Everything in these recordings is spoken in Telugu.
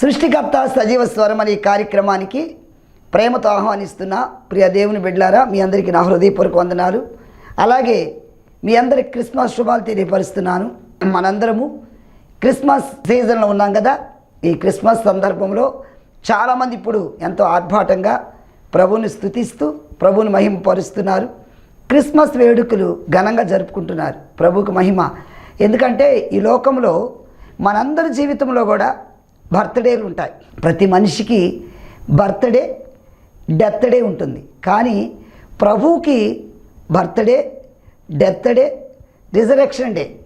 సృష్టికర్త సజీవ స్వరం అనే ఈ కార్యక్రమానికి ప్రేమతో ఆహ్వానిస్తున్న ప్రియ దేవుని బిడ్లారా మీ అందరికీ నా హృదయపూర్వక వందనాలు. అలాగే మీ అందరి క్రిస్మస్ శుభాలు తెలియపరుస్తున్నాను. మనందరము క్రిస్మస్ సీజన్లో ఉన్నాం కదా. ఈ క్రిస్మస్ సందర్భంలో చాలామంది ఇప్పుడు ఎంతో ఆర్భాటంగా ప్రభువుని స్థుతిస్తూ ప్రభువుని మహిమపరుస్తున్నారు. క్రిస్మస్ వేడుకలు ఘనంగా జరుపుకుంటున్నారు ప్రభువుకు మహిమ. ఎందుకంటే ఈ లోకంలో మనందరి జీవితంలో కూడా బర్త్డేలు ఉంటాయి. ప్రతి మనిషికి బర్త్డే డెత్ డే ఉంటుంది. కానీ ప్రభువుకి birthday death day resurrection day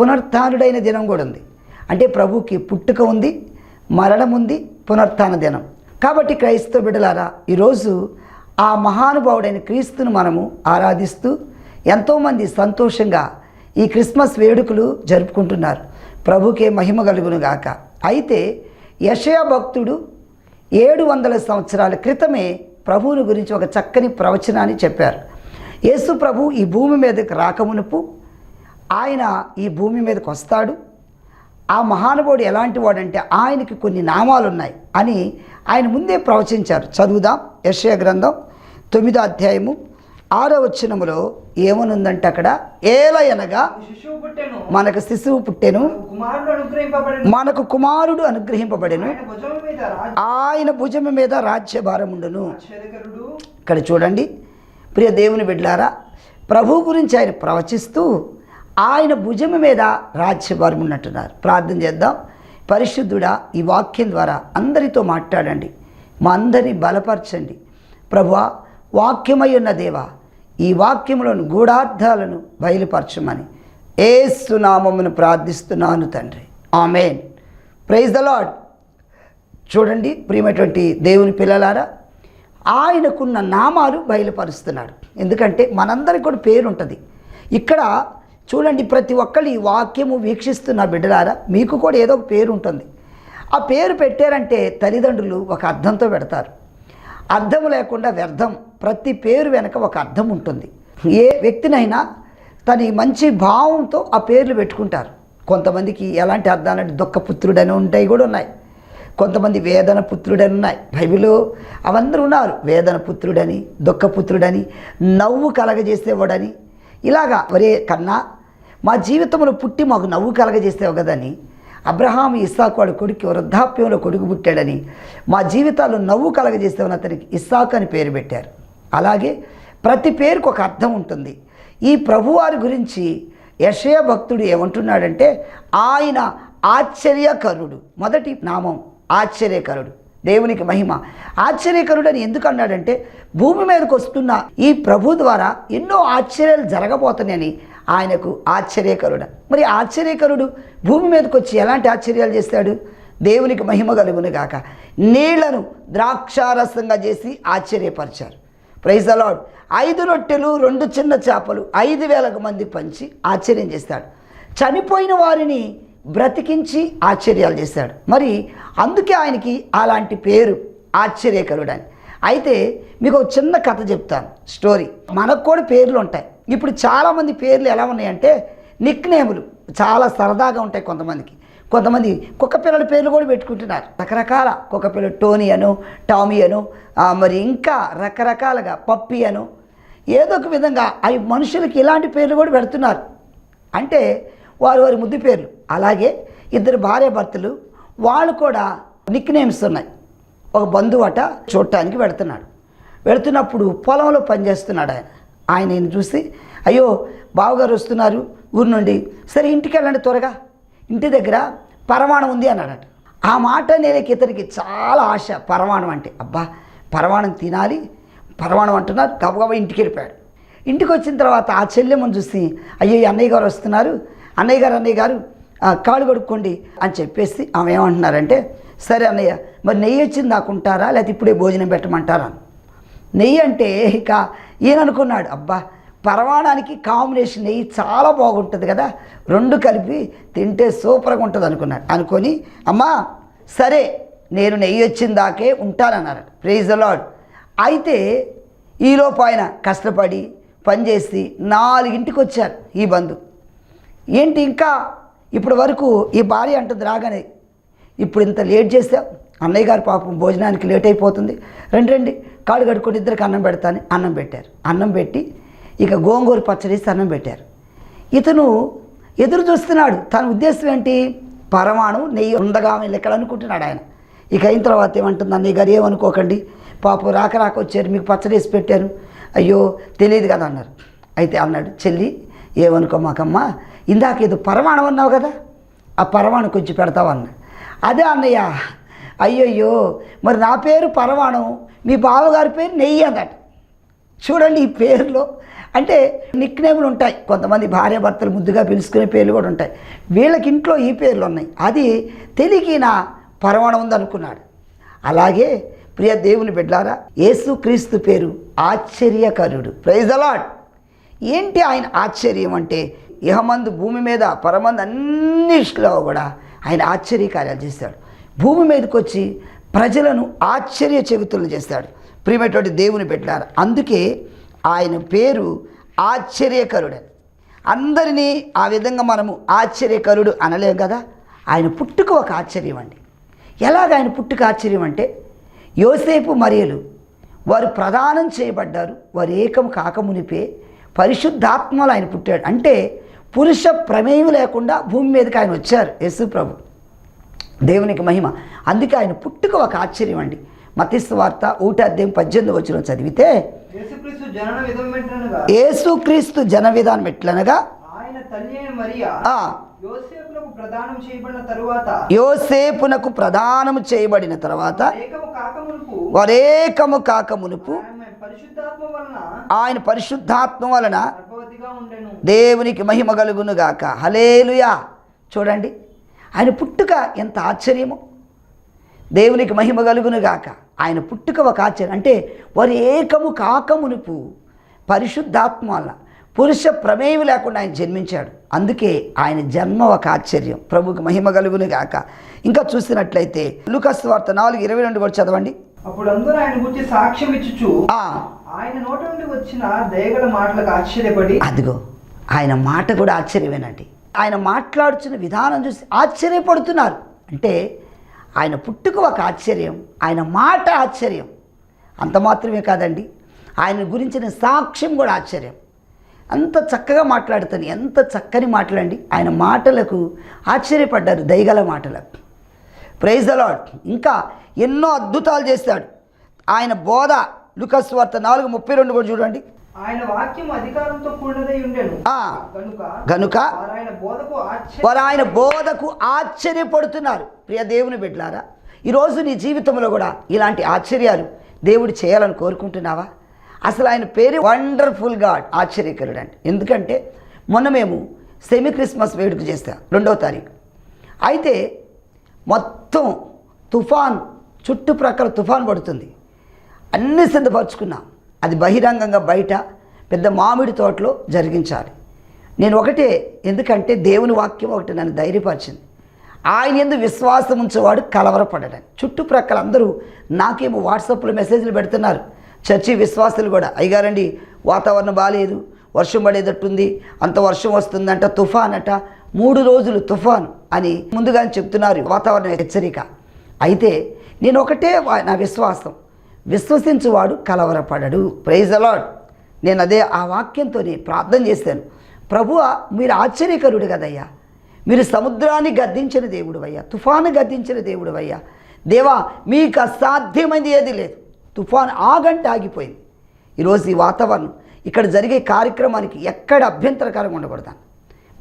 పునరుత్డైన దినం కూడా ఉంది. అంటే ప్రభువుకి పుట్టుక ఉంది మరణం ఉంది పునర్థాన దినం. కాబట్టి క్రైస్తవ బిడ్డలారా ఈరోజు ఆ మహానుభావుడైన క్రీస్తును మనము ఆరాధిస్తూ ఎంతోమంది సంతోషంగా ఈ క్రిస్మస్ వేడుకలు జరుపుకుంటున్నారు. ప్రభుకే మహిమ కలుగును గాక అయితే యషయా భక్తుడు ఏడు వందల సంవత్సరాల క్రితమే ప్రభువుని గురించి ఒక చక్కని ప్రవచనాన్ని చెప్పారు. యేసు ప్రభు ఈ భూమి మీదకి రాకమునుపు ఆయన ఈ భూమి మీదకి వస్తాడు. ఆ మహానుభావుడు ఎలాంటి వాడంటే ఆయనకి కొన్ని నామాలు ఉన్నాయి అని ఆయన ముందే ప్రవచించారు. చదువుదాం యశయ గ్రంథం తొమ్మిదో అధ్యాయము ఆరో వచ్చినములో ఏమనుందంటే అక్కడ? ఏలయనగా మనకు శిశువు పుట్టెను. మనకు కుమారుడు అనుగ్రహింపబడెను. ఆయన భుజం మీద రాజ్యభారం ఉండును. ఇక్కడ చూడండి. ప్రియ దేవుని బిడ్డారా ప్రభు గురించి ఆయన ప్రవచిస్తూ ఆయన భుజం మీద రాజ్యభారం ఉన్నట్టున్నారు. ప్రార్థన చేద్దాం. పరిశుద్ధుడా ఈ వాక్యం ద్వారా అందరితో మాట్లాడండి. మా అందరిని బలపరచండి. ప్రభువా వాక్యమై ఉన్న దేవా ఈ వాక్యములను గూఢార్థాలను బయలుపరచమని ఏసునామమును ప్రార్థిస్తున్నాను తండ్రి. ఆమెన్. ప్రైజ్ ద లాడ్ చూడండి ప్రియమైనటువంటి దేవుని పిల్లలారా ఆయనకున్న నామాలు బయలుపరుస్తున్నాడు. ఎందుకంటే మనందరికి కూడా పేరు ఉంటుంది ఇక్కడ చూడండి ప్రతి ఒక్కళ్ళు ఈ వాక్యము వీక్షిస్తున్న బిడ్డలారా మీకు కూడా ఏదో ఒక పేరు ఉంటుంది ఆ పేరు పెట్టారంటే తల్లిదండ్రులు ఒక అర్థంతో పెడతారు. అర్థం లేకుండా వ్యర్థం ప్రతి పేరు వెనక ఒక అర్థం ఉంటుంది. ఏ వ్యక్తినైనా తన మంచి భావంతో ఆ పేర్లు పెట్టుకుంటారు. కొంతమందికి ఎలాంటి అర్థాలంటే దుఃఖపుత్రుడని ఉంటాయి కూడా ఉన్నాయి. కొంతమంది వేదన పుత్రుడని ఉన్నాయి. బైబిల్లో అవందరూ ఉన్నారు. వేదన పుత్రుడని దుఃఖపుత్రుడని నవ్వు కలగజేసేవాడని. ఇలాగా ఒరే కన్నా మా జీవితంలో పుట్టి మాకు నవ్వు కలగజేసేవు కదని అబ్రహాం ఇస్సాకు వాడు కొడుకు వృద్ధాప్యంలో కొడుకు పుట్టాడని మా జీవితాలు నవ్వు కలగజేసేవని అతనికి ఇస్సాకు అని పేరు పెట్టారు. అలాగే ప్రతి పేరుకు ఒక అర్థం ఉంటుంది. ఈ ప్రభువారి గురించి యశయ భక్తుడు ఏమంటున్నాడంటే ఆయన ఆశ్చర్యకరుడు. మొదటి నామం ఆశ్చర్యకరుడు దేవునికి మహిమ. ఆశ్చర్యకరుడు అని ఎందుకు అన్నాడంటే భూమి మీదకి వస్తున్న ఈ ప్రభు ద్వారా ఎన్నో ఆశ్చర్యాలు జరగబోతున్నాయని ఆయనకు ఆశ్చర్యకరుడు. మరి ఆశ్చర్యకరుడు భూమి మీదకి వచ్చి ఎలాంటి ఆశ్చర్యాలు చేస్తాడు? దేవునికి మహిమ కలుగును గాక. నీళ్ళను ద్రాక్షారసంగా చేసి ఆశ్చర్యపరిచారు. ప్రైజ్ అలాడ్ ఐదు రొట్టెలు రెండు చిన్న చేపలు ఐదు వేలకు మంది పంచి ఆశ్చర్యం చేస్తాడు. చనిపోయిన వారిని బ్రతికించి ఆశ్చర్యాలు చేశాడు మరి అందుకే ఆయనకి అలాంటి పేరు ఆశ్చర్యకరుడని. అయితే మీకు ఒక చిన్న కథ చెప్తాను స్టోరీ. మనకు కూడా పేర్లు ఉంటాయి. ఇప్పుడు చాలామంది పేర్లు ఎలా ఉన్నాయంటే నిక్ నేములు చాలా సరదాగా ఉంటాయి కొంతమందికి. కొంతమంది కుక్క పిల్లల పేర్లు కూడా పెట్టుకుంటున్నారు. రకరకాల కుక్క పిల్లలు టోనీ అను టామీ అను మరి ఇంకా రకరకాలుగా పప్పి అను. ఏదో ఒక విధంగా అవి మనుషులకి ఇలాంటి పేర్లు కూడా పెడుతున్నారు. అంటే వారి వారి ముద్దు పేర్లు. అలాగే ఇద్దరు భార్య భర్తలు వాళ్ళు కూడా నిక్ నేమ్స్ ఉన్నాయి. ఒక బంధువు అట చూడటానికి వెళుతున్నాడు. వెళుతున్నప్పుడు పొలంలో పనిచేస్తున్నాడు ఆయన. ఆయన ఈయన చూసి అయ్యో బావగారు వస్తున్నారు ఊరి నుండి. సరే ఇంటికి వెళ్ళండి త్వరగా. ఇంటి దగ్గర పరమాణం ఉంది అన్నాడట. ఆ మాట నేను ఇతనికి చాలా ఆశ. పరమాణం అంటే అబ్బా పరమాణం తినాలి. పరమాణం అంటున్నారు గబగబా ఇంటికి వెళ్ళిపోయాడు. ఇంటికి వచ్చిన తర్వాత ఆ చెల్లెమ్మను చూసి అయ్యో ఈ అన్నయ్య గారు వస్తున్నారు. అన్నయ్య గారు అన్నయ్య గారు కాలు కాళ్ళు కడుక్కోండి అని చెప్పేసి ఆమె ఏమంటున్నారంటే సరే అన్నయ్య మరి నెయ్యి వచ్చింది నాకుంటారా? లేకపోతే ఇప్పుడే భోజనం పెట్టమంటారా? నెయ్యి అంటే ఇక ఈయన అనుకున్నాడు అబ్బా పరమాణానికి కాంబినేషన్ నెయ్యి చాలా బాగుంటుంది కదా? రెండు కలిపి తింటే సూపర్గా ఉంటుంది అనుకున్నాడు. అనుకొని అమ్మా సరే నేను నెయ్యి వచ్చిన దాకే ఉంటానన్నారు. ప్రైజ్ లాడ్ అయితే ఈలోపు ఆయన కష్టపడి పనిచేసి నాలుగింటికి వచ్చారు ఈ బంధు. ఏంటి ఇంకా ఇప్పటి వరకు ఈ భార్య అంటుంది రాగానే ఇప్పుడు ఇంత లేట్ చేసావు అన్నయ్య గారు పాపం భోజనానికి లేట్ అయిపోతుంది. రండి రండి. కాడు కడుక్కొని ఇద్దరికి అన్నం పెడతాను అన్నం పెట్టారు. అన్నం పెట్టి ఇక గోంగూర పచ్చడి వేసి అన్నం పెట్టారు. ఇతను ఎదురు చూస్తున్నాడు. తన ఉద్దేశం ఏంటి? పరమాణు నెయ్యి ఉండగా లెక్కలు అనుకుంటున్నాడు ఆయన. ఇక అయిన తర్వాత ఏమంటుంది? అన్నయ్య గారు ఏమనుకోకండి. పాపం రాక రాక వచ్చారు. మీకు పచ్చడి వేసి పెట్టాను అయ్యో తెలియదు కదా అన్నారు. అయితే అన్నాడు చెల్లి ఏమనుకోమాకమ్మా? ఇందాక ఏదో పరమాణం అన్నావు కదా. ఆ పరమాణు కొంచెం పెడతావు? అన్నాడు. అదే అన్నయ్య. అయ్యయ్యో మరి నా పేరు పరమాణం మీ బావగారి పేరు నెయ్యి అన్నట్టు. చూడండి ఈ పేర్లో. అంటే నిక్నేములు ఉంటాయి. కొంతమంది భార్యాభర్తలు ముద్దుగా పిలుచుకునే పేర్లు కూడా ఉంటాయి. వీళ్ళకి ఇంట్లో ఈ పేర్లు ఉన్నాయి. అది తెలియకిన పరమాణం ఉందనుకున్నాడు అలాగే ప్రియ దేవుని బిడ్డారా యేసుక్రీస్తు పేరు ఆశ్చర్యకరుడు. ప్రైజ్ అలాడ్ ఏంటి ఆయన ఆశ్చర్యం అంటే ఇహమందు భూమి మీద పరమందు అన్నిటిలో కూడా ఆయన ఆశ్చర్యకార్యాలు చేస్తాడు. భూమి మీదకి వచ్చి ప్రజలను ఆశ్చర్య చెగుతులను చేస్తాడు. ప్రియమైనటువంటి దేవుని పెట్టారు అందుకే ఆయన పేరు ఆశ్చర్యకరుడని అందరినీ ఆ విధంగా మనము ఆశ్చర్యకరుడు అనలేం కదా? ఆయన పుట్టుక ఒక ఆశ్చర్యం అండి. ఎలాగ ఆయన పుట్టుక ఆశ్చర్యం అంటే యోసేపు మరియలు వారు ప్రదానం చేయబడ్డారు వారు ఏకం కాకమునిపే పరిశుద్ధాత్మలు ఆయన పుట్టాడు. అంటే పురుష ప్రమేయం లేకుండా భూమి మీదకి ఆయన వచ్చారు యేసు ప్రభు. దేవునికి మహిమ. అందుకే ఆయన పుట్టుక ఒక ఆశ్చర్యం అండి. మతిస్తు వార్త ఒకటి అధ్యాయం పద్దెనిమిది వచ్చిన చదివితే యేసుక్రీస్తు యేసుక్రీస్తు జన విధానం ఎట్లనగా ప్రదానం చేయబడిన తరువాత యోసేపునకు ప్రదానము చేయబడిన తర్వాత వరేకము కాక మునుపు ఆయన పరిశుద్ధాత్మ వలన దేవునికి మహిమ కలుగును గాక. హలేలుయా చూడండి. ఆయన పుట్టుక ఎంత ఆశ్చర్యము. దేవునికి మహిమ కలుగును గాక. ఆయన పుట్టుక ఒక ఆశ్చర్యం. అంటే వారు ఏకము కాకమునుపు పరిశుద్ధాత్మ వలన పురుష ప్రమేయం లేకుండా ఆయన జన్మించాడు. అందుకే ఆయన జన్మ ఒక ఆశ్చర్యం. ప్రభుకి మహిమ కలుగును గాక. ఇంకా చూసినట్లయితే లుకస్ వార్త నాలుగు ఇరవై రెండు కూడా చదవండి. అప్పుడు అందరూ ఆయన గురించి సాక్ష్యం ఇచ్చుచు ఆయన నోట నుండి వచ్చిన దయగల మాటలకు ఆశ్చర్యపడి అదిగో ఆయన మాట కూడా ఆశ్చర్యమేనండి. ఆయన మాట్లాడుతున్న విధానం చూసి ఆశ్చర్యపడుతున్నారు. అంటే ఆయన పుట్టుక ఒక ఆశ్చర్యం ఆయన మాట ఆశ్చర్యం. అంత మాత్రమే కాదండి ఆయన గురించిన సాక్ష్యం కూడా ఆశ్చర్యం. అంత చక్కగా మాట్లాడుతాను ఎంత చక్కని మాటలండి. ఆయన మాటలకు ఆశ్చర్యపడ్డారు దయగల మాటలకు. ప్రైజ్ అలాడ్ ఇంకా ఎన్నో అద్భుతాలు చేస్తాడు. ఆయన బోధ లుకస్ వార్త నాలుగు ముప్పై రెండు కూడా చూడండి. ఆయన వాక్యం అధికారంతో కూడినదై ఉండెను. గనుక వారు ఆయన బోధకు ఆశ్చర్యపడుతున్నారు. ప్రియ దేవుని బిడ్డలారా ఈరోజు నీ జీవితంలో కూడా ఇలాంటి ఆశ్చర్యాలు దేవుడు చేయాలని కోరుకుంటున్నావా? అసలు ఆయన పేరు వండర్ఫుల్ గాడ్ ఆశ్చర్యకరుడు అంటే ఎందుకంటే మొన్న మేము సెమీ క్రిస్మస్ వేడుక చేస్తాం రెండవ తారీఖు. అయితే మొత్తం తుఫాన్ చుట్టుప్రక్కల తుఫాన్ పడుతుంది. అన్నీ సిద్ధపరచుకున్నాం అది బహిరంగంగా బయట పెద్ద మామిడి తోటలో జరిగించాలి. నేను ఒకటే ఎందుకంటే దేవుని వాక్యం ఒకటి నన్ను ధైర్యపరిచింది. ఆయన ఎందు విశ్వాసం ఉంచేవాడు కలవరపడడానికి చుట్టుప్రక్కల అందరూ నాకేమో వాట్సాప్లో మెసేజ్లు పెడుతున్నారు. చర్చి విశ్వాసులు కూడా అయ్యారండి వాతావరణం బాగాలేదు వర్షం పడేటట్టుంది అంత వర్షం వస్తుందంట తుఫాన్ అట మూడు రోజులు తుఫాన్ అని ముందుగానే చెప్తున్నారు వాతావరణ హెచ్చరిక. అయితే నేను ఒకటే వా- నా విశ్వాసం. విశ్వసించువాడు కలవరపడడు. ప్రైజ్ అలాడ్ నేను అదే ఆ వాక్యంతో ప్రార్థన చేశాను. ప్రభువ మీరు ఆశ్చర్యకరుడు కదయ్యా. మీరు సముద్రాన్ని గద్దించిన దేవుడు అయ్యా. తుఫాను గద్దించిన దేవుడు అయ్యా. దేవా మీకు అసాధ్యమైనది ఏది లేదు. తుఫాను ఆగంట ఆగిపోయింది. ఈరోజు ఈ వాతావరణం ఇక్కడ జరిగే కార్యక్రమానికి ఎక్కడ అభ్యంతరకరంగా ఉండకూడదు.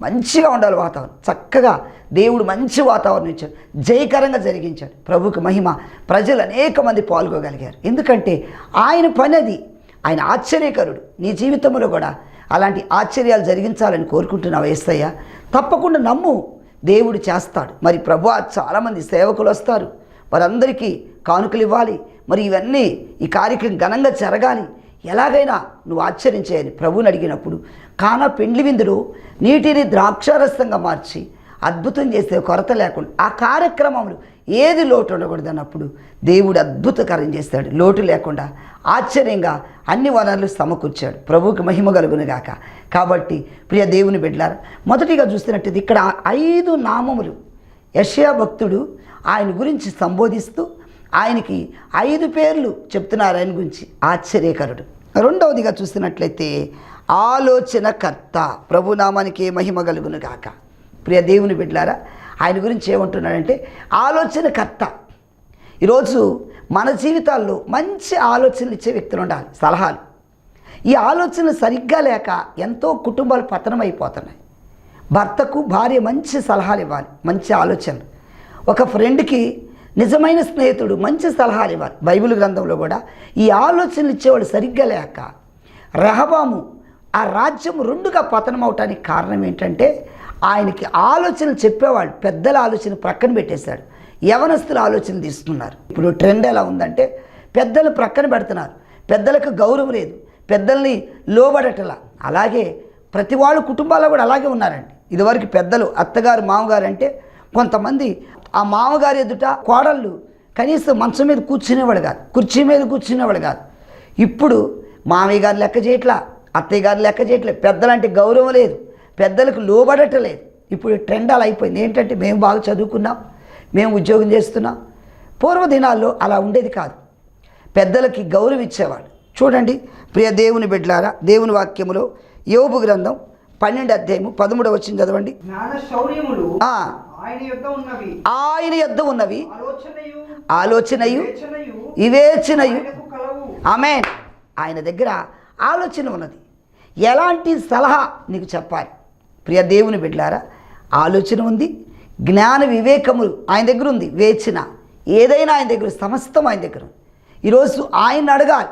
మంచిగా ఉండాలి వాతావరణం. చక్కగా దేవుడు మంచి వాతావరణం ఇచ్చాడు. జయకరంగా జరిగించాడు. ప్రభుకు మహిమ. ప్రజలు అనేక మంది పాల్గొగలిగారు. ఎందుకంటే ఆయన పని అది ఆయన ఆశ్చర్యకరుడు. నీ జీవితంలో కూడా అలాంటి ఆశ్చర్యాలు జరిగించాలని కోరుకుంటున్నావు ఏస్తయ్య తప్పకుండా నమ్ము. దేవుడు చేస్తాడు. మరి ప్రభు చాలామంది సేవకులు వస్తారు. వారందరికీ కానుకలు ఇవ్వాలి. మరి ఇవన్నీ ఈ కార్యక్రమం ఘనంగా జరగాలి. ఎలాగైనా నువ్వు ఆశ్చర్యం చేయని ప్రభుని అడిగినప్పుడు కానా పిండి విందులో నీటిని ద్రాక్షారసంగా మార్చి అద్భుతం చేసే కొరత లేకుండా ఆ కార్యక్రమంలో ఏది లోటు ఉండకూడదు అన్నప్పుడు దేవుడు అద్భుతకరం చేస్తాడు. లోటు లేకుండా ఆశ్చర్యంగా అన్ని వనరులు సమకూర్చాడు. ప్రభువుకి మహిమ కలుగునుగాక కాబట్టి ప్రియ దేవుని బిడ్డలారా మొదటిగా చూస్తున్నట్టు ఇక్కడ ఐదు నామములు. యషయా భక్తుడు ఆయన గురించి సంబోధిస్తూ ఆయనకి ఐదు పేర్లు చెప్తున్నారు ఆయన గురించి. ఆశ్చర్యకరుడు. రెండవదిగా చూసినట్లయితే ఆలోచనకర్త ప్రభునామానికి మహిమ కలుగును గాక ప్రియ దేవుని బిడ్డలారా ఆయన గురించి ఏమంటున్నాడంటే ఆలోచనకర్త ఈరోజు మన జీవితాల్లో మంచి ఆలోచనలు ఇచ్చే వ్యక్తులు ఉండాలి. సలహాలు. ఈ ఆలోచనలు సరిగ్గా లేక ఎంతో కుటుంబాలు పతనం అయిపోతున్నాయి భర్తకు భార్య మంచి సలహాలు ఇవ్వాలి మంచి ఆలోచన ఒక ఫ్రెండ్కి నిజమైన స్నేహితుడు మంచి సలహాలు ఇవ్వాలి. బైబిల్ గ్రంథంలో కూడా ఈ ఆలోచనలు ఇచ్చేవాడు సరిగ్గా లేక రహబాము ఆ రాజ్యం రెండుగా పతనం అవటానికి కారణం ఏంటంటే ఆయనకి ఆలోచనలు చెప్పేవాళ్ళు పెద్దల ఆలోచన ప్రక్కన పెట్టేశాడు యవనస్తుల ఆలోచన తీసుకున్నారు ఇప్పుడు ట్రెండ్ ఎలా ఉందంటే పెద్దలు ప్రక్కన పెడుతున్నారు. పెద్దలకు గౌరవం లేదు. పెద్దల్ని లోబడటలా. అలాగే ప్రతి వాళ్ళు కుటుంబాల్లో కూడా అలాగే ఉన్నారండి. ఇదివరకు పెద్దలు అత్తగారు మామగారు అంటే కొంతమంది ఆ మామగారు ఎదుట కోడళ్ళు కనీసం మంచం మీద కూర్చునేవాడు కాదు. కుర్చీ మీద కూర్చునేవాడు కాదు. ఇప్పుడు మామయ్య గారు లెక్క చేయట్లా. అత్తయ్య గారు లెక్క చేయట్లేదు. పెద్దలంటే గౌరవం లేదు. పెద్దలకు లోబడటం లేదు. ఇప్పుడు ట్రెండ్ అలా అయిపోయింది. ఏంటంటే మేము బాగా చదువుకున్నాం. మేము ఉద్యోగం చేస్తున్నాం. పూర్వ దినాల్లో అలా ఉండేది కాదు. పెద్దలకి గౌరవం ఇచ్చేవాడు చూడండి ప్రియ దేవుని బిడ్డలారా దేవుని వాక్యములో యోబు గ్రంథం పన్నెండు అధ్యాయము పదమూడవ వచ్చింది చదవండి. ఆయన యొక్క ఉన్నవి. ఆయన యొద్ద ఉన్నవి. ఆలోచనయు వివేచనయు కలవు. ఆమె ఆయన దగ్గర ఆలోచన ఉన్నది. ఎలాంటి సలహా నీకు చెప్పాలి? ప్రియ దేవుని బిడ్డారా ఆలోచన ఉంది జ్ఞాన వివేకములు ఆయన దగ్గర ఉంది వేచిన ఏదైనా ఆయన దగ్గర సమస్తం ఆయన దగ్గర ఈరోజు ఆయన అడగాలి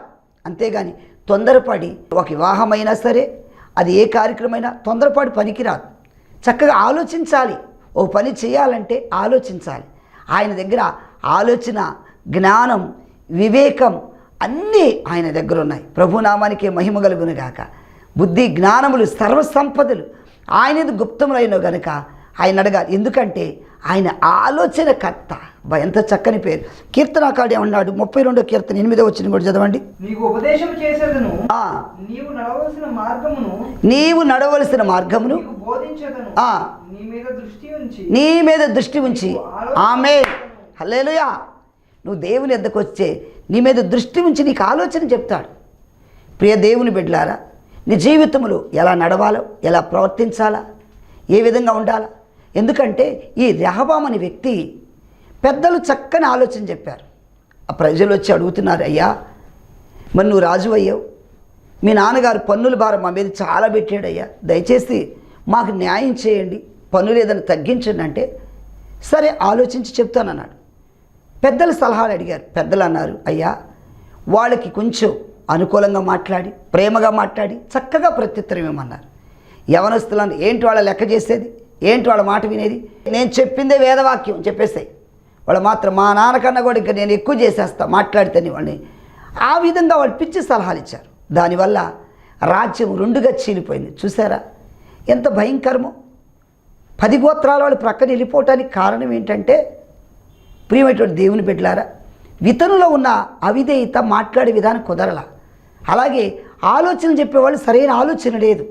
అంతేగాని తొందరపడి ఒక వివాహమైనా సరే అది ఏ కార్యక్రమైనా తొందరపడి పనికిరాదు. చక్కగా ఆలోచించాలి ఓ పని చేయాలంటే ఆలోచించాలి. ఆయన దగ్గర ఆలోచన జ్ఞానం వివేకం అన్నీ ఆయన దగ్గర ఉన్నాయి ప్రభునామానికి మహిమ కలుగును గాక. బుద్ధి జ్ఞానములు సర్వసంపదలు ఆయనది గుప్తములైన గనుక ఆయన అడగాలి. ఎందుకంటే ఆయన ఆలోచనకర్త బా ఎంత చక్కని పేరు. కీర్తనాకాడు ఏమన్నాడు? ముప్పై రెండో కీర్తన ఎనిమిదో వచ్చిన కూడా చదవండి. నీకు ఉపదేశం చేసేదను నీవు నడవలసిన మార్గమును నీవు నడవలసిన మార్గమును బోధించదను. నీ మీద దృష్టి ఉంచి నీ మీద దృష్టి ఉంచి. ఆమె హల్లేలుయా. నువ్వు దేవుని ఎద్దకు వచ్చే నీ మీద దృష్టి ఉంచి నీకు ఆలోచన చెప్తాడు. ప్రియ దేవుని బిడ్డలారా నీ జీవితంలో ఎలా నడవాలో ఎలా ప్రవర్తించాలా ఏ విధంగా ఉండాలా? ఎందుకంటే ఈ రెహబామ్ అనే వ్యక్తి పెద్దలు చక్కని ఆలోచన చెప్పారు. ఆ ప్రజలు వచ్చి అడుగుతున్నారు అయ్యా మరి నువ్వు రాజు అయ్యావు. మీ నాన్నగారు పన్నుల భారం మా మీద చాలా పెట్టాడయ్యా. దయచేసి మాకు న్యాయం చేయండి పన్నులు ఏదైనా తగ్గించండి అంటే సరే ఆలోచించి చెప్తానన్నాడు. పెద్దలు సలహాలు అడిగారు. పెద్దలు అన్నారు అయ్యా వాళ్ళకి కొంచెం అనుకూలంగా మాట్లాడి ప్రేమగా మాట్లాడి చక్కగా ప్రత్యుత్తరం ఇవ్వమన్నారు. యవనస్తులను ఏంటి వాళ్ళ లెక్క చేసేది? ఏంటి వాళ్ళ మాట వినేది? నేను చెప్పిందే వేదవాక్యం చెప్పేసాయి వాళ్ళు మాత్రం మా నాన్నకన్నా కూడా ఇంకా నేను ఎక్కువ చేసేస్తా మాట్లాడితేనే వాళ్ళని. ఆ విధంగా వాళ్ళు పిచ్చి సలహాలు ఇచ్చారు. దానివల్ల రాజ్యం రెండుగా చీలిపోయింది. చూసారా ఎంత భయంకరమో. పది గోత్రాల వాళ్ళు ప్రక్కన వెళ్ళిపోవటానికి కారణం ఏంటంటే ప్రియమైనటువంటి దేవుని బిడ్డలారా వితనులో ఉన్న అవిధేయత మాట్లాడే విధానం కుదరల. అలాగే ఆలోచన చెప్పేవాళ్ళు సరైన ఆలోచన లేదు.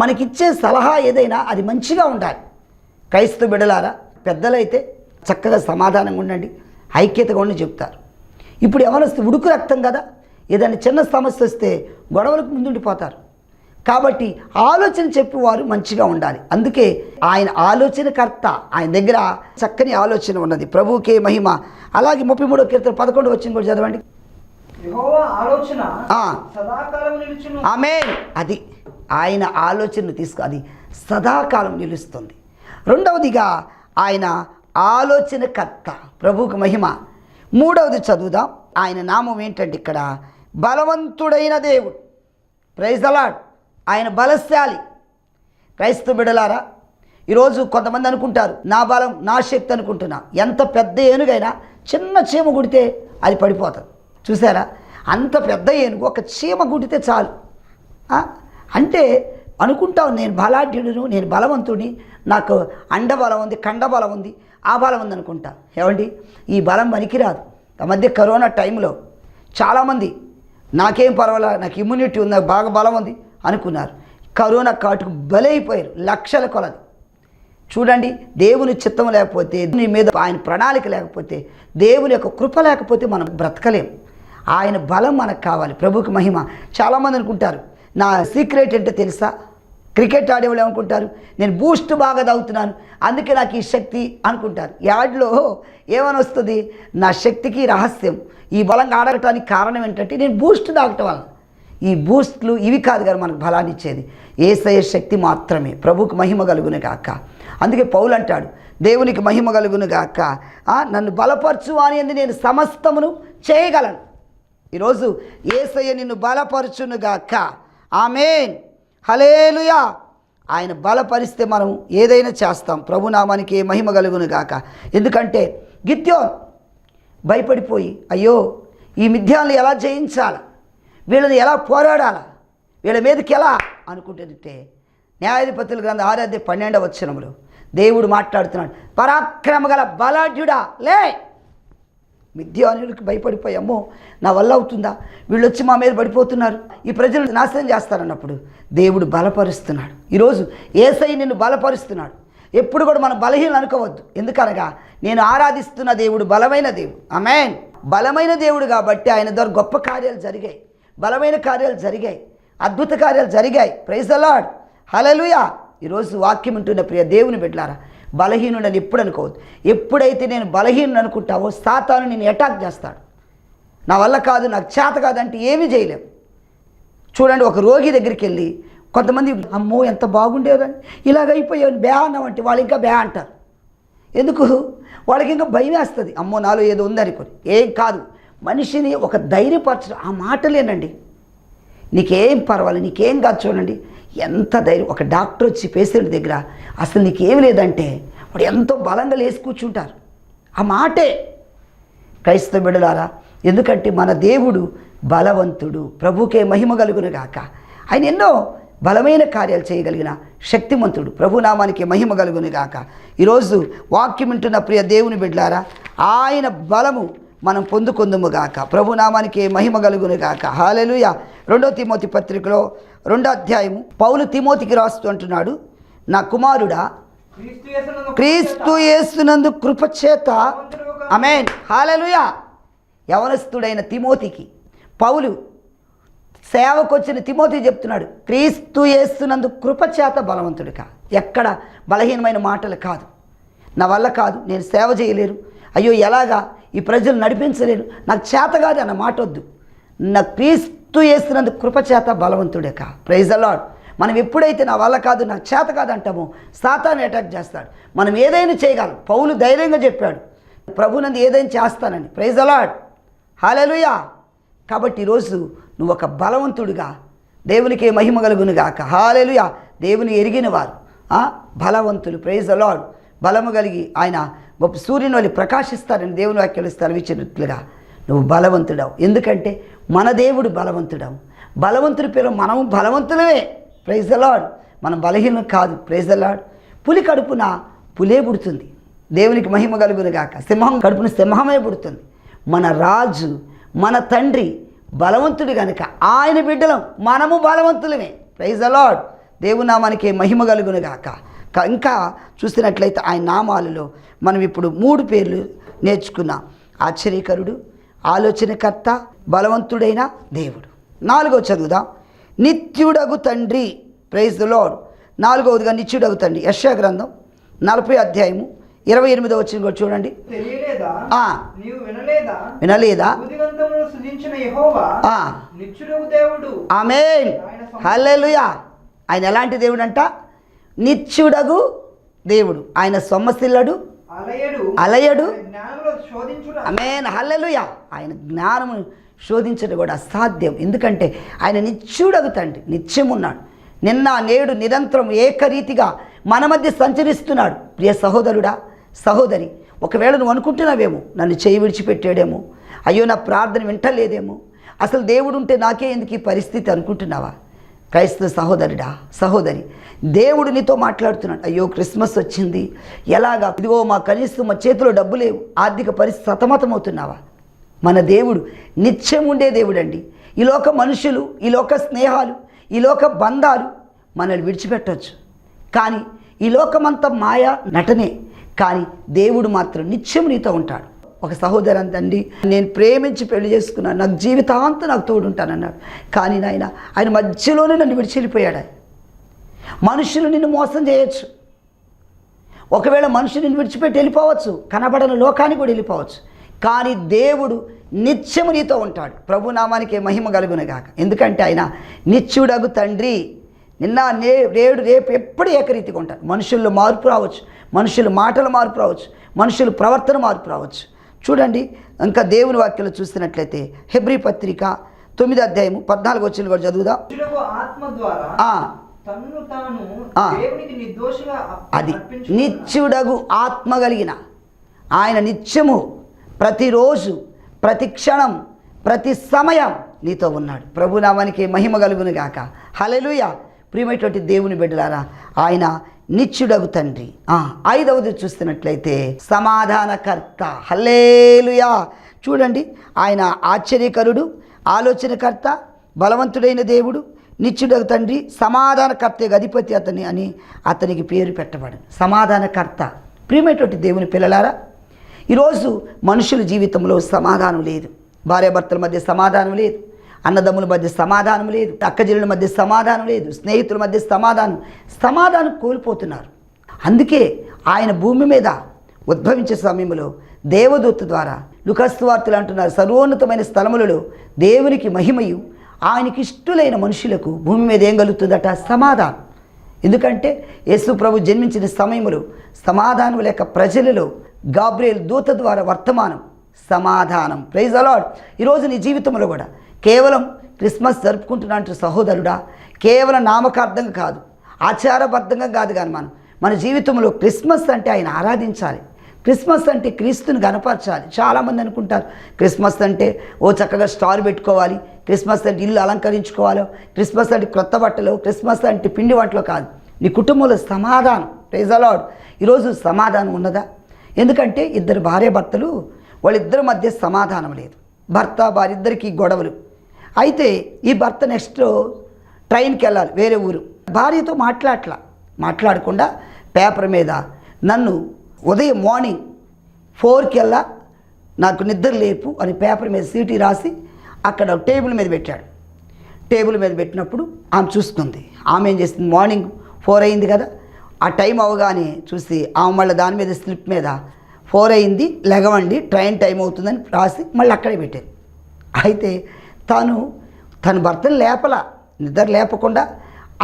మనకిచ్చే సలహా ఏదైనా అది మంచిగా ఉండాలి. క్రైస్తవ బిడ్డలారా పెద్దలైతే చక్కగా సమాధానంగా ఉండండి ఐక్యతగా ఉండి చెప్తారు. ఇప్పుడు ఎవరు వస్తే ఉడుకు రక్తం కదా ఏదైనా చిన్న సమస్య వస్తే గొడవలకు ముందుండిపోతారు కాబట్టి ఆలోచన చెప్పేవారు మంచిగా ఉండాలి. అందుకే ఆయన ఆలోచనకర్త ఆయన దగ్గర చక్కని ఆలోచన ఉన్నది. ప్రభువుకే మహిమ. అలాగే ముప్పై మూడో కీర్తన పదకొండు వచ్చింది కూడా చదవండి. ఆలోచన ఆమె అది ఆయన ఆలోచనను తీసుకు అది సదాకాలం నిలుస్తుంది. రెండవదిగా ఆయన ఆలోచనకర్త ప్రభువుకు మహిమ. మూడవది చదువుదాం. ఆయన నామం ఏంటంటే ఇక్కడ? బలవంతుడైన దేవుడు. ప్రైజ్ అలాడ్ ఆయన బలశాలి. క్రైస్తవ బిడలారా ఈరోజు కొంతమంది అనుకుంటారు నా బలం నా శక్తి అనుకుంటున్నా. ఎంత పెద్ద ఏనుగైనా చిన్న చీమ గుడితే అది పడిపోతుంది. చూసారా అంత పెద్ద ఏనుగు ఒక చీమ గుడితే చాలు. అంటే అనుకుంటావు నేను బలాఢ్యుడును నేను బలవంతుడిని నాకు అండబలం ఉంది కండబలం ఉంది ఆ బలం ఉంది అనుకుంటా. ఏమండి? ఈ బలం పనికిరాదు. ఆ మధ్య కరోనా టైంలో చాలామంది నాకేం పర్వాలేదు నాకు ఇమ్యూనిటీ ఉంది నాకు బాగా బలం ఉంది. అనుకున్నారు. కరోనా కాటుకు బలైపోయారు. లక్షల కొలది. చూడండి దేవుని చిత్తం లేకపోతే నీ మీద ఆయన ప్రణాళిక లేకపోతే దేవుని యొక్క కృప లేకపోతే మనం బ్రతకలేం. ఆయన బలం మనకు కావాలి. ప్రభుకి మహిమ. చాలామంది అనుకుంటారు నా సీక్రెట్ ఏంటో తెలుసా? క్రికెట్ ఆడేవాళ్ళు ఏమనుకుంటారు? నేను బూస్ట్ బాగా తాగుతున్నాను అందుకే నాకు ఈ శక్తి అనుకుంటారు. యాడ్లో ఏమని వస్తుంది నా శక్తికి రహస్యం. ఈ బలంగా ఆడటానికి కారణం ఏంటంటే నేను బూస్ట్ తాగటం వల్ల. ఈ బూస్ట్లు ఇవి కాదు కదా మనకు బలాన్ని ఇచ్చేది. ఏసయ శక్తి మాత్రమే. ప్రభుకు మహిమ కలుగును కాక అందుకే పౌలు అంటాడు దేవునికి మహిమ కలుగును కాక నన్ను బలపరచు అని నేను సమస్తమును చేయగలను. ఈరోజు ఏసయ్య నిన్ను బలపరచును గాక. ఆమెన్. హలేలుయా ఆయన బలపరిస్తే మనం ఏదైనా చేస్తాం. ప్రభునామానికి మహిమ కలుగును గాక. ఎందుకంటే గిత్యో భయపడిపోయి అయ్యో ఈ మిథ్యాలను ఎలా జయించాలా? వీళ్ళని ఎలా పోరాడాలా? వీళ్ళ మీదకి ఎలా? అనుకుంటుంటే న్యాయాధిపతుల గ్రంథ ఆరాధ్య పన్నెండవ వచ్చినములు దేవుడు మాట్లాడుతున్నాడు పరాక్రమ గల బలాఢ్యుడా లే! మిథ్యానులకు భయపడిపోయామో నా వల్ల అవుతుందా? వీళ్ళు వచ్చి మా మీద పడిపోతున్నారు. ఈ ప్రజలు నాశనం చేస్తారన్నప్పుడు దేవుడు బలపరుస్తున్నాడు. ఈరోజు ఏసై నిన్ను బలపరుస్తున్నాడు. ఎప్పుడు కూడా మనం బలహీనలు అనుకోవద్దు. ఎందుకనగా నేను ఆరాధిస్తున్న దేవుడు బలమైన దేవుడు. అమెన్ బలమైన దేవుడు కాబట్టి ఆయన ద్వారా గొప్ప కార్యాలు జరిగాయి. బలమైన కార్యాలు జరిగాయి. అద్భుత కార్యాలు జరిగాయి. ప్రైజ్ అలాడ్ హలలుయా ఈరోజు వాక్యం ఉంటున్న ప్రియ దేవుని బిడ్డలారా బలహీనుడని ఎప్పుడు అనుకోవద్దు. ఎప్పుడైతే నేను బలహీనుడు అనుకుంటావో సాతాను నేను అటాక్ చేస్తాడు. నా వల్ల కాదు నాకు చేత కాదంటే ఏమీ చేయలేము చూడండి ఒక రోగి దగ్గరికి వెళ్ళి కొంతమంది అమ్మో ఎంత బాగుండేదని ఇలాగ అయిపోయావు బ్యా అన్నామంటే వాళ్ళు ఇంకా బ్యా అంటారు. ఎందుకు? వాళ్ళకి ఇంకా భయం వేస్తుంది అమ్మో నాలో ఏదో ఉందనుకొని ఏం కాదు. మనిషిని ఒక ధైర్యపరచడం ఆ మాటలేనండి నీకేం పర్వాలేదు నీకేం కాదు చూడండి. ఎంత ధైర్యం ఒక డాక్టర్ వచ్చి పేషెంట్ దగ్గర అసలు నీకేం లేదంటే వాడు ఎంతో బలంగా లేచి కూర్చుంటారు. ఆ మాటే. క్రైస్తవ బిడలారా ఎందుకంటే మన దేవుడు బలవంతుడు ప్రభుకే మహిమ కలుగును గాక ఆయన ఎన్నో బలమైన కార్యాలు చేయగలిగిన శక్తిమంతుడు ప్రభునామానికి మహిమ కలుగును గాక ఈరోజు వాక్యం వింటున్న ప్రియ దేవుని బిడ్లారా ఆయన బలము మనం పొందుకుందుముగాక ప్రభునామానికి మహిమ కలుగునుగాక హాలెలుయ రెండో తిమోతి పత్రికలో రెండో అధ్యాయము పౌలు తిమోతికి రాస్తూ అంటున్నాడు నా కుమారుడా క్రీస్తు యేసునందు కృపచేత అమేన్ హాలలుయ యవనస్తుడైన తిమోతికి పౌలు సేవకు వచ్చిన తిమోతి చెప్తున్నాడు క్రీస్తు యేసునందు కృపచేత బలవంతుడిగా ఎక్కడ బలహీనమైన మాటలు కాదు. నా వల్ల కాదు. నేను సేవ చేయలేరు అయ్యో ఎలాగా? ఈ ప్రజలు నడిపించలేను నాకు చేత కాదు అన్న మాట వద్దు. నాకు క్రీస్తు యేసునందు కృపచేత బలవంతుడేక. ప్రైజ్ అలాడ్ మనం ఎప్పుడైతే నా వల్ల కాదు నాకు చేత కాదు అంటామో సాతాన్ని అటాక్ చేస్తాడు. మనం ఏదైనా చేయగలం. పౌలు ధైర్యంగా చెప్పాడు. ప్రభునందు ఏదైనా చేస్తానని. ప్రైజ్ అలాడ్ హాలెలుయా కాబట్టి ఈరోజు నువ్వు ఒక బలవంతుడిగా దేవునికి మహిమ కలుగును గాక. హాలెలుయా దేవుని ఎరిగిన వారు. బలవంతులు. ప్రైజ్ అలాడ్ బలము కలిగి ఆయన గొప్ప సూర్యుని వాళ్ళు ప్రకాశిస్తారని దేవుని వాక్యాలు స్థలవిచ్చినట్లుగా నువ్వు బలవంతుడవు. ఎందుకంటే మన దేవుడు బలవంతుడవు. బలవంతుడి పేరు మనము బలవంతులమే. ప్రైజ్ అలాడ్ మనం బలహీనం కాదు. ప్రైజ్ అలాడ్ పులి కడుపున పులే పుడుతుంది. దేవునికి మహిమ కలుగును గాక. సింహం కడుపున సింహమే పుడుతుంది. మన రాజు మన తండ్రి బలవంతుడు కనుక ఆయన బిడ్డలం. మనము బలవంతులమే. ప్రైజ్ అలాడ్ దేవునామానికి మహిమ కలుగును గాక. ఇంకా చూసినట్లయితే ఆయన నామాలలో మనం ఇప్పుడు మూడు పేర్లు నేర్చుకున్నాం ఆశ్చర్యకరుడు ఆలోచనకర్త బలవంతుడైన దేవుడు. నాలుగో చదువుదాం. నిత్యుడగు తండ్రి ప్రైజ్ ద లార్డ్. నాలుగవదిగా నిత్యుడగు తండ్రి యశా గ్రంథం నలభై అధ్యాయము ఇరవై ఎనిమిదో వచ్చిన కూడా చూడండి. వినలేదా? వినలేదా? భూదిగంతములను సృజించిన యెహోవా ఆ. నిత్యుడవు దేవుడు. ఆమెన్. హల్లెలూయా. ఆయన ఎలాంటి దేవుడు అంట నిత్యుడగు దేవుడు. ఆయన సొమ్మశిల్లడు అలయడు. Amen hallelujah. ఆయన జ్ఞానము శోధించడం కూడా అసాధ్యం. ఎందుకంటే ఆయన నిత్యుడగు తండ్రి నిత్యం ఉన్నాడు నిన్న నేడు నిరంతరం ఏకరీతిగా మన మధ్య సంచరిస్తున్నాడు. ప్రియ సహోదరుడా సహోదరి ఒకవేళ నువ్వు అనుకుంటున్నావేమో నన్ను చేయి విడిచిపెట్టాడేమో అయ్యో నా ప్రార్థన వింటలేదేమో అసలు దేవుడు ఉంటే నాకే ఎందుకు ఈ పరిస్థితి అనుకుంటున్నావా? క్రైస్తవ సహోదరుడా సహోదరి దేవుడు నీతో మాట్లాడుతున్నాడు. అయ్యో క్రిస్మస్ వచ్చింది. ఎలాగా? ఇదిగో మా కనీసం మా చేతిలో డబ్బు లేవు. ఆర్థిక పరిస్థితి సతమతమవుతున్నావా? మన దేవుడు నిత్యం ఉండే దేవుడండి. ఈ లోక మనుషులు ఈ లోక స్నేహాలు ఈ లోక బంధాలు మనల్ని విడిచిపెట్టవచ్చు కానీ ఈ లోకమంతా మాయ నటనే. కానీ దేవుడు మాత్రం నిత్యం నీతో ఉంటాడు. ఒక సహోదరు తండ్రి నేను ప్రేమించి పెళ్ళి చేసుకున్నాను. నాకు జీవితాంతం నాకు తోడుంటానన్నాడు. కానీ నాయన ఆయన మధ్యలోనే నన్ను విడిచి వెళ్ళిపోయాడు మనుషులు నిన్ను మోసం చేయొచ్చు. ఒకవేళ మనుషుని విడిచిపెట్టి వెళ్ళిపోవచ్చు. కనబడని లోకానికి కూడా వెళ్ళిపోవచ్చు. కానీ దేవుడు నిత్యము నీతో ఉంటాడు. ప్రభు నామానికి మహిమ కలుగునగాక ఎందుకంటే ఆయన నిత్యుడగు తండ్రి. నిన్న నే రేడు రేపు ఎప్పుడు ఏకరీతిగా ఉంటారు మనుషుల్లో మార్పు రావచ్చు. మనుషుల మాటల మార్పు రావచ్చు. మనుషుల ప్రవర్తన మార్పు రావచ్చు. చూడండి ఇంకా దేవుని వాక్యలు చూస్తున్నట్లయితే హెబ్రి పత్రిక తొమ్మిది అధ్యాయము పద్నాలుగు వచ్చిన కూడా చదువుదాం. ఆత్మ ద్వారా అది. నిత్యుడగు ఆత్మ కలిగిన ఆయన నిత్యము ప్రతిరోజు ప్రతి క్షణం ప్రతి సమయం నీతో ఉన్నాడు. ప్రభునామానికి మహిమ కలుగును గాక. హలెలుయ ప్రియమైనటువంటి దేవుని బిడ్డలారా ఆయన నిత్యుడగు తండ్రి. ఐదవది చూస్తున్నట్లయితే సమాధానకర్త. హల్లేలుయా. చూడండి ఆయన ఆశ్చర్యకరుడు ఆలోచనకర్త బలవంతుడైన దేవుడు నిత్యుడగు తండ్రి సమాధానకర్త అధిపతి అతని అని అతనికి పేరు పెట్టబడు సమాధానకర్త. ప్రియమైనటువంటి దేవుని పిల్లలారా ఈరోజు మనుషుల జీవితంలో సమాధానం లేదు. భార్యాభర్తల మధ్య సమాధానం లేదు. అన్నదమ్ముల మధ్య సమాధానం లేదు అక్కజనుల మధ్య సమాధానం లేదు స్నేహితుల మధ్య సమాధానం సమాధానం కోల్పోతున్నారు. అందుకే ఆయన భూమి మీద ఉద్భవించే సమయంలో దేవదూత ద్వారా లుకస్తువార్తలు అంటున్నారు సర్వోన్నతమైన స్థలములలో దేవునికి మహిమయు ఆయనకి ఇష్టలైన మనుషులకు భూమి మీద ఏం కలుగుతుందట? సమాధానం. ఎందుకంటే యేసు ప్రభు జన్మించిన సమయంలో సమాధానం లేక ప్రజలలో గాబ్రియల్ దూత ద్వారా వర్తమానం సమాధానం. ప్రైజ్ అలాడ్ ఈరోజు నీ జీవితంలో కూడా కేవలం క్రిస్మస్ జరుపుకుంటున్నట్టు సహోదరుడా కేవలం నామకార్థంగా కాదు ఆచారబద్ధంగా కాదు కానీ మనం మన జీవితంలో క్రిస్మస్ అంటే ఆయన ఆరాధించాలి. క్రిస్మస్ అంటే క్రీస్తుని గనపరచాలి. చాలామంది అనుకుంటారు క్రిస్మస్ అంటే ఓ చక్కగా స్టార్ పెట్టుకోవాలి క్రిస్మస్ అంటే ఇల్లు అలంకరించుకోవాలో క్రిస్మస్ అంటే క్రొత్త బట్టలు క్రిస్మస్ అంటే పిండి వంటలు కాదు. నీ కుటుంబంలో సమాధానం ప్రైజ్ అలాడ్ ఈరోజు సమాధానం ఉన్నదా? ఎందుకంటే ఇద్దరు భార్య భర్తలు వాళ్ళిద్దరి మధ్య సమాధానం లేదు. భర్త వారిద్దరికీ గొడవలు. అయితే ఈ భర్త నెక్స్ట్ ట్రైన్కి వెళ్ళాలి వేరే ఊరు. భార్యతో మాట్లాడట్లా. మాట్లాడకుండా పేపర్ మీద నన్ను ఉదయం మార్నింగ్ ఫోర్కి వెళ్ళా నాకు నిద్ర లేపు అని పేపర్ మీద సీటీ రాసి అక్కడ టేబుల్ మీద పెట్టాడు. టేబుల్ మీద పెట్టినప్పుడు ఆమె చూస్తుంది. ఆమె ఏం చేస్తుంది? మార్నింగ్ ఫోర్ అయింది కదా. ఆ టైం అవగానే చూసి ఆమె మళ్ళీ దాని మీద స్లిప్ మీద ఫోర్ అయింది లెగవండి ట్రైన్ టైం అవుతుందని రాసి మళ్ళీ అక్కడే పెట్టారు అయితే తను తన భర్తను లేపల నిద్ర లేపకుండా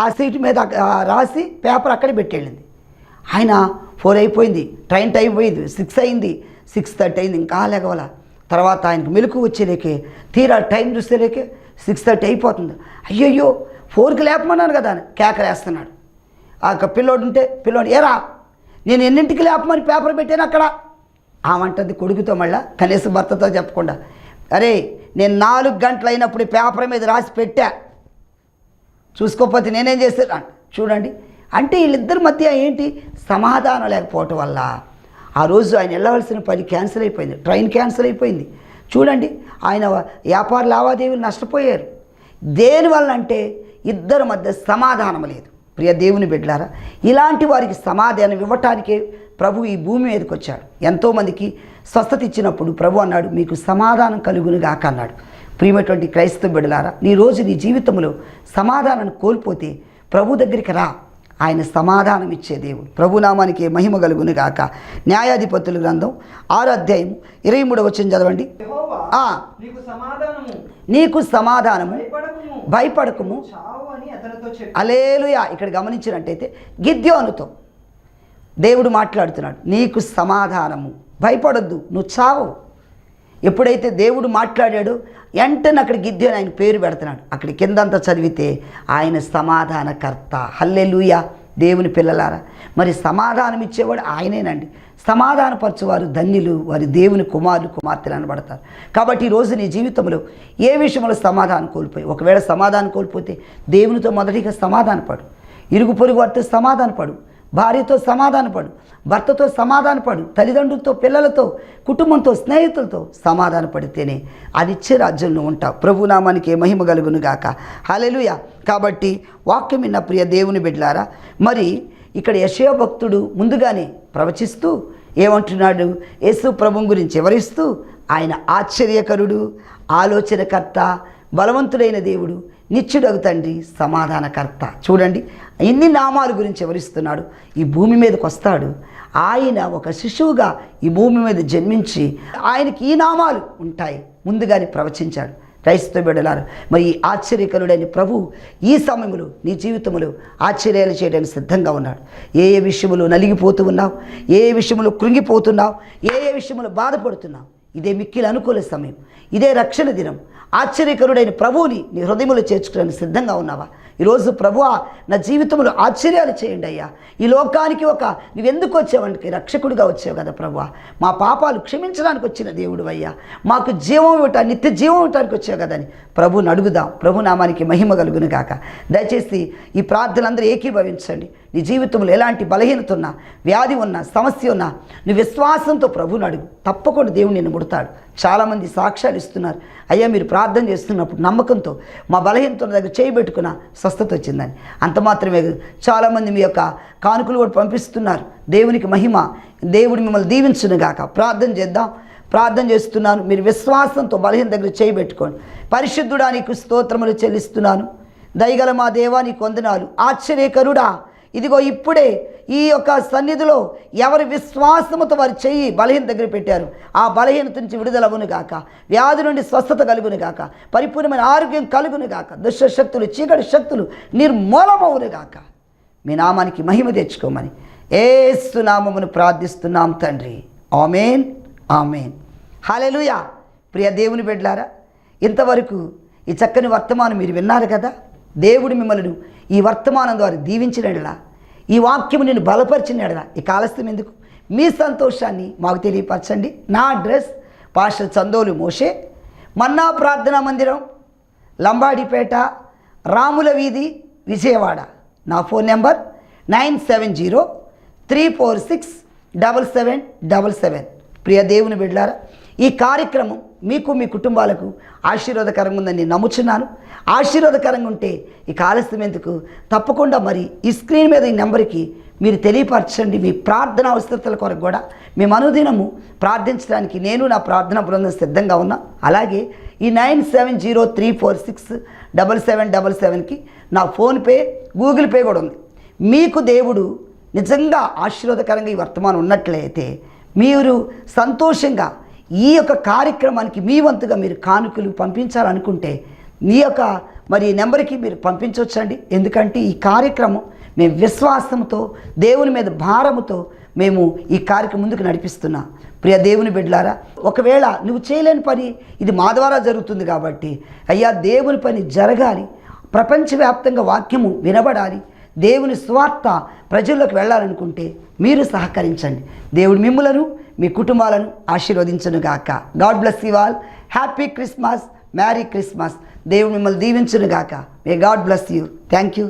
ఆ సీటు మీద రాసి పేపర్ అక్కడే పెట్టేళ్ళింది. ఆయన ఫోర్ అయిపోయింది ట్రైన్ టైం పోయింది సిక్స్ అయింది సిక్స్ థర్టీ అయింది ఇంకా లేకవల తర్వాత ఆయనకు మెలకు వచ్చేలేకే తీరా టైం చూసేలేకే సిక్స్ థర్టీ అయిపోతుంది. అయ్యయ్యో ఫోర్కి లేపమన్నాను కదా అని కేకలేస్తున్నాడు ఆ యొక్క పిల్లోడు ఉంటే పిల్లోడు ఏరా నేను ఎన్నింటికి లేపమని పేపర్ పెట్టాను అక్కడ? ఆమంటది కొడుకుతో మళ్ళా కనీసం భర్తతో చెప్పకుండా అరే నేను నాలుగు గంటలు అయినప్పుడు పేపర్ మీద రాసి పెట్టా. చూసుకోకపోతే నేనేం చేస్తాను చూడండి. అంటే వీళ్ళిద్దరి మధ్య ఏంటి? సమాధానం లేకపోవటం వల్ల ఆ రోజు ఆయన వెళ్ళవలసిన పని క్యాన్సిల్ అయిపోయింది. ట్రైన్ క్యాన్సిల్ అయిపోయింది. చూడండి ఆయన వ్యాపార లావాదేవీలు నష్టపోయారు. దేనివల్ల అంటే ఇద్దరి మధ్య సమాధానం లేదు. ప్రియ దేవుని బిడ్డలారా ఇలాంటి వారికి సమాధానం ఇవ్వటానికే ప్రభు ఈ భూమి మీదకి వచ్చాడు. ఎంతోమందికి స్వస్థత ఇచ్చినప్పుడు ప్రభు అన్నాడు మీకు సమాధానం కలుగును గాక అన్నాడు. ప్రియమైనటువంటి క్రైస్తవ బిడ్డలారా నీ రోజు నీ జీవితంలో సమాధానాన్ని కోల్పోతే ప్రభు దగ్గరికి రా. ఆయన సమాధానం ఇచ్చే దేవుడు. ప్రభునామానికి మహిమ కలుగును గాక న్యాయాధిపతుల గ్రంథం ఆరో అధ్యాయం ఇరవై మూడవ వచ్చిన చదవండి. నీకు సమాధానము. భయపడకుము. అలేలుయా ఇక్కడ గమనించినట్టయితే గిద్యోనుతో దేవుడు మాట్లాడుతున్నాడు నీకు సమాధానము. భయపడొద్దు నువ్వు చావు. ఎప్పుడైతే దేవుడు మాట్లాడాడో వెంటనే అక్కడ గిద్యోని ఆయన పేరు పెడుతున్నాడు. అక్కడ కిందంతా చదివితే ఆయన సమాధానకర్త. హల్లెలూయా దేవుని పిల్లలారా. మరి సమాధానం ఇచ్చేవాడు ఆయనేనండి. సమాధానపరచువారు ధన్యులు వారి దేవుని కుమారులు కుమార్తెలు అనబడతారు. కాబట్టి ఈరోజు నీ జీవితంలో ఏ విషయంలో సమాధానం కోల్పోయి ఒకవేళ సమాధానం కోల్పోతే దేవునితో మొదటిగా సమాధానపడు. ఇరుగు పొరుగు వారితో సమాధానపడు. భార్యతో సమాధానపడు భర్తతో సమాధానపడు తల్లిదండ్రులతో పిల్లలతో కుటుంబంతో స్నేహితులతో సమాధానపడితేనే అది ఇచ్చే రాజ్యంలో ఉంటావు. ప్రభునామానికి మహిమ కలుగును గాక. హల్లెలూయా. కాబట్టి వాక్యం విన్న ప్రియ దేవుని బిడ్డలారా మరి ఇక్కడ యశయ భక్తుడు ముందుగానే ప్రవచిస్తూ ఏమంటున్నాడు? యేసు ప్రభు గురించి వివరిస్తూ ఆయన ఆశ్చర్యకరుడు ఆలోచనకర్త బలవంతుడైన దేవుడు నిత్యుడగు తండ్రి సమాధానకర్త. చూడండి ఎన్ని నామాల గురించి వివరిస్తున్నాడు ఈ భూమి మీదకి వస్తాడు. ఆయన ఒక శిశువుగా ఈ భూమి మీద జన్మించి ఆయనకి ఈ నామాలు ఉంటాయి. ముందుగానే ప్రవచించాడు. క్రైస్తవ బిడలారు మరి ఈ ఆశ్చర్యకరుడైన ప్రభు ఈ సమయంలో నీ జీవితంలో ఆశ్చర్యాలు చేయడానికి సిద్ధంగా ఉన్నాడు. ఏ ఏ విషయంలో నలిగిపోతూ ఉన్నావు? ఏ ఏ విషయంలో కృంగిపోతున్నావు? ఏ ఏ విషయంలో బాధపడుతున్నావు? ఇదే మిక్కిలి అనుకూల సమయం. ఇదే రక్షణ దినం. ఆశ్చర్యకరుడైన ప్రభువుని నీ హృదయంలో చేర్చుకోవడానికి సిద్ధంగా ఉన్నావా? ఈరోజు ప్రభువా నా జీవితంలో ఆశ్చర్యాలు చేయండి అయ్యా. ఈ లోకానికి ఒక నువ్వెందుకు వచ్చావంటే రక్షకుడిగా వచ్చావు కదా ప్రభు. మా పాపాలు క్షమించడానికి వచ్చిన దేవుడు అయ్యా. మాకు జీవం ఇవ్వటా నిత్య జీవం ఇవ్వటానికి వచ్చావు కదని ప్రభుని అడుగుదాం. ప్రభు నామానికి మహిమ కలుగును కాక దయచేసి ఈ ప్రార్థనలందరూ ఏకీభవించండి. నీ జీవితంలో ఎలాంటి బలహీనత ఉన్నా వ్యాధి ఉన్నా సమస్య ఉన్నా నువ్వు విశ్వాసంతో ప్రభుని అడుగు. తప్పకుండా దేవుడు నిన్ను ముడతాడు. చాలామంది సాక్ష్యాలు ఇస్తున్నారు. అయ్యా మీరు ప్రార్థన చేస్తున్నప్పుడు నమ్మకంతో మా బలహీనతల దగ్గర చేయబెట్టుకున్న స్వస్థత వచ్చిందని. అంత మాత్రమే చాలామంది మీ యొక్క కానుకలు కూడా పంపిస్తున్నారు. దేవునికి మహిమ దేవుడు మిమ్మల్ని దీవించునుగాక ప్రార్థన చేద్దాం ప్రార్థన చేస్తున్నాను. మీరు విశ్వాసంతో బలహీన దగ్గర చేయబెట్టుకోండి పరిశుద్ధుడా నీకు స్తోత్రములు చెల్లిస్తున్నాను. దయగల మా దేవా నీకు వందనాలు. ఆశ్చర్యకరుడా ఇదిగో ఇప్పుడే ఈ యొక్క సన్నిధిలో ఎవరి విశ్వాసముతో వారి చెయ్యి బలహీన దగ్గర పెట్టారు. ఆ బలహీనత నుంచి విడుదలవును గాక. వ్యాధి నుండి స్వస్థత కలుగును గాక. పరిపూర్ణమైన ఆరోగ్యం కలుగును గాక. దుష్ట శక్తులు చీకటి శక్తులు నిర్మూలమవును గాక. మీ నామానికి మహిమ తెచ్చుకోమని ఏ సునామమును ప్రార్థిస్తున్నాం తండ్రి. Amen amen. హాలెలుయా ప్రియ దేవుని బిడ్డలారా ఇంతవరకు ఈ చక్కని వర్తమానం మీరు విన్నారు కదా? దేవుడు మిమ్మల్ని ఈ వర్తమానం ద్వారా దీవించినడలా ఈ వాక్యం నేను బలపరిచినడలా ఈ కాలస్థం ఎందుకు? మీ సంతోషాన్ని మాకు తెలియపరచండి. నా అడ్రస్ పాష చందోలు మోషే. మన్నా ప్రార్థనా మందిరం లంబాడిపేట రాముల వీధి విజయవాడ. నా phone number nine seven zero three four six double seven double seven. ప్రియ దేవుని బిడ్డారా ఈ కార్యక్రమం మీకు మీ కుటుంబాలకు ఆశీర్వాదకరంగా ఉందని నేను నమ్ముచున్నాను. ఆశీర్వాదకరంగా ఉంటే ఈ ఆలస్యం ఎందుకు? తప్పకుండా మరి ఈ స్క్రీన్ మీద ఈ నెంబర్కి మీరు తెలియపరచండి. మీ ప్రార్థన అవసరతల కొరకు కూడా మేము అనుదినము ప్రార్థించడానికి నేను నా ప్రార్థన బృందం సిద్ధంగా ఉన్నా. అలాగే ఈ nine seven zero three four six double seven double సెవెన్కి నా ఫోన్పే గూగుల్ పే కూడా ఉంది. మీకు దేవుడు నిజంగా ఆశీర్వాదకరంగా ఈ వర్తమానం ఉన్నట్లయితే మీరు సంతోషంగా ఈ యొక్క కార్యక్రమానికి మీ వంతుగా మీరు కానుకలు పంపించాలనుకుంటే మీ యొక్క మరి నెంబర్కి మీరు పంపించవచ్చండి. ఎందుకంటే ఈ కార్యక్రమం మేము విశ్వాసంతో దేవుని మీద భారముతో మేము ఈ కార్యక్రమం ముందుకు నడిపిస్తున్నా. ప్రియ దేవుని బిడ్డలారా ఒకవేళ నువ్వు చేయలేని పని ఇది మా ద్వారా జరుగుతుంది కాబట్టి అయ్యా దేవుని పని జరగాలి. ప్రపంచవ్యాప్తంగా వాక్యము వినబడాలి. దేవుని స్వార్థ ప్రజల్లోకి వెళ్ళాలనుకుంటే మీరు సహకరించండి. దేవుడు మిమ్మలను మీ కుటుంబాలను ఆశీర్వదించునుగాక God bless you all happy Christmas merry Christmas దేవుడు మిమ్మల్ని దీవించునుగాక may God bless you thank you